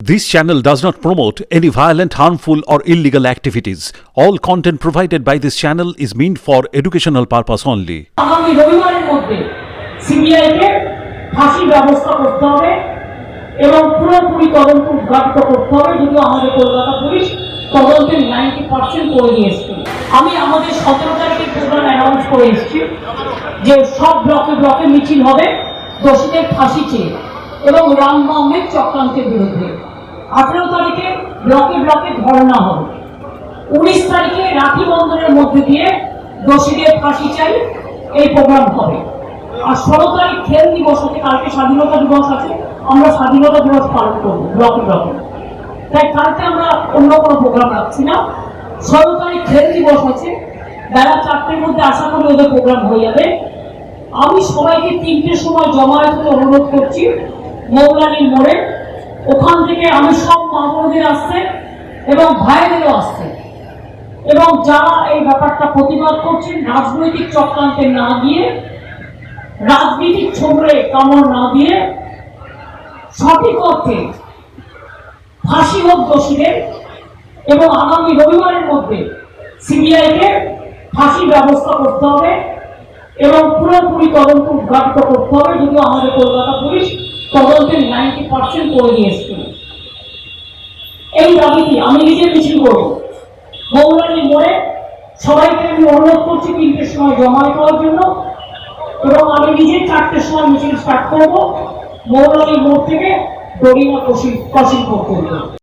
This channel does not promote any violent, harmful, or illegal activities. All content provided by this channel is meant for educational purpose only. আগামী রবিবারের মধ্যে সিবিআইকে ফাঁসির ব্যবস্থা করতে হবে এবং পুরোপুরি তদন্ত উদ্ঘাটিত করতে হবে যদিও আমাদের কলকাতা পুলিশ তদন্তের নাইনটি পার্সেন্ট করে দিয়ে এসছে আমি আমাদের সতেরো তারিখের প্রোগ্রাম অ্যানাউন্স করে এসেছি যে সব ব্লকে ব্লকে মিছিল হবে দোষীদের ফাঁসি চেয়ে এবং রামবামের চক্রান্তের বিরুদ্ধে আঠেরো তারিখে ব্লকে ব্লকে ধর্ণা হবে। উনিশ তারিখে রাখি বন্ধনের মধ্যে দিয়ে দোষীদের ফাঁসি চাই, এই প্রোগ্রাম হবে। আর ষোলো তারিখ খেল দিবস আছে কালকে স্বাধীনতা দিবস আছে, আমরা স্বাধীনতা দিবস পালন করব ব্লকে ব্লকে। তাই কালকে আমরা অন্য কোনো প্রোগ্রাম রাখছি না। ষোলো তারিখ খেল দিবস আছে, বেলা চারটের মধ্যে আশা করি ওদের প্রোগ্রাম হয়ে যাবে। আমি সবাইকে তিনটের সময় জমায়েত অনুরোধ করছি, মৌলানির মোড়ে। থেকে আমি সব মা বোনদের আসছে এবং ভাইদেরও আসছে। এবং যারা এই ব্যাপারটা প্রতিবাদ করছেন, রাজনৈতিক চক্রান্তে না গিয়ে, রাজনীতিক ছোবড়ে কামড় না দিয়ে, সঠিক অর্থে ফাঁসি হোক দোষীদের এবং আগামী রবিবারের মধ্যে সিবিআইকে ফাঁসির ব্যবস্থা করতে হবে এবং পুরোপুরি তদন্ত উদ্ঘাটিত করতে হবে, যদিও আমাদের কলকাতা পুলিশ তদন্তের নাইনটি পার্সেন্ট করে নিয়ে এসেছিল এই দাবিটি আমি নিজে মিছিল করব। মৌলানি মোড়ে সবাইকে আমি অনুরোধ করছি তিনটের সময় জমায়েত হওয়ার জন্য এবং আমি নিজে চারটের সময় মিছিল স্টার্ট করব। মৌলানি মোড় থেকে দড়িয়া কশি কশিল পর্যন্ত